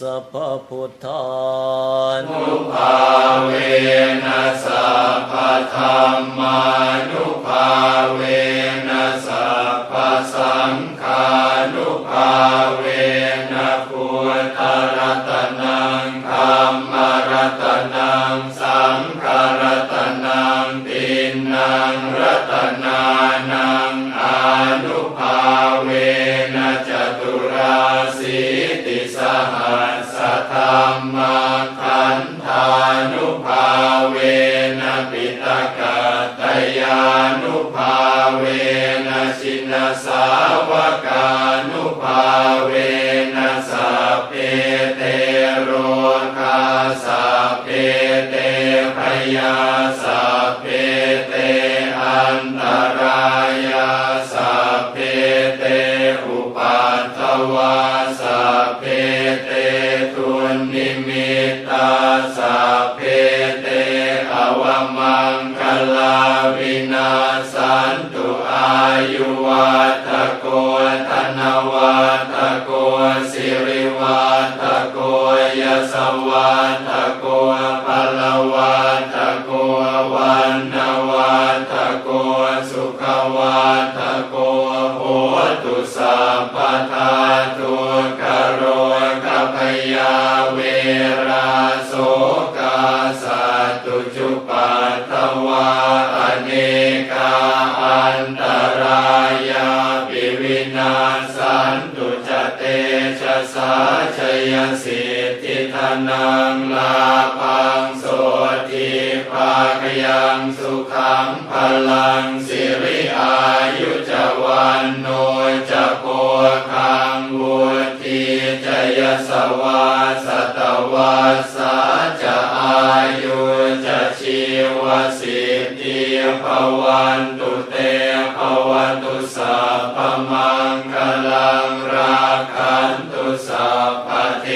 สัพพุทธานุภาเวนัสสะพธรรมานุภาเวนัสสะพสังฆานุภาเวนะพุทธรัตนังธรรมรัตนังสังฆรัตนังตินนังรัตนานังอานุภาเวนะจตุราสีติสหัส มะธรรมาขันธานุภาเวนะปิตกะตยานุภาเวนะชินสาวกานุภาเวนะสัพเพเตโรคาสัพเพเตพยา สัพเพเตอวมังคลาวินาสันตุอายุวัตโกธนวัตโกสิริวัตโกยสวัตโกภลวัตโกวันนวัตโกสุขวัตโกโหตุสัพพทาตุกโรกพยาเวร นตรายาปิวินาสันตุจเตชะสาชยสิทธิธนังลาพังโสทิภาคยังสุขังพลังสิริอายุจวันโนจะโพคังวุธีจยสวา วสิทิภวันตุเตภวันตุสัพพมังคลังราคันตุสัพพเท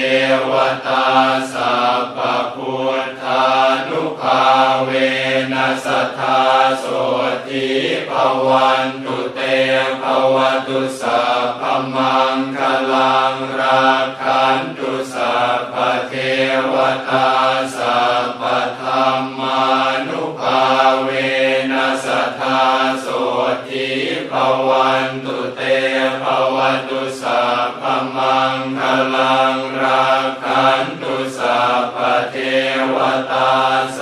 วตาสัพพพุทธานุภาเวนัสทธาโสทิภวันตุเตภวันตุสัพพมังคลังราคันตุสัพพเทวตา ภวันตุเตภวตุสัพพมังคลังราคันตุสัพพเทวตาส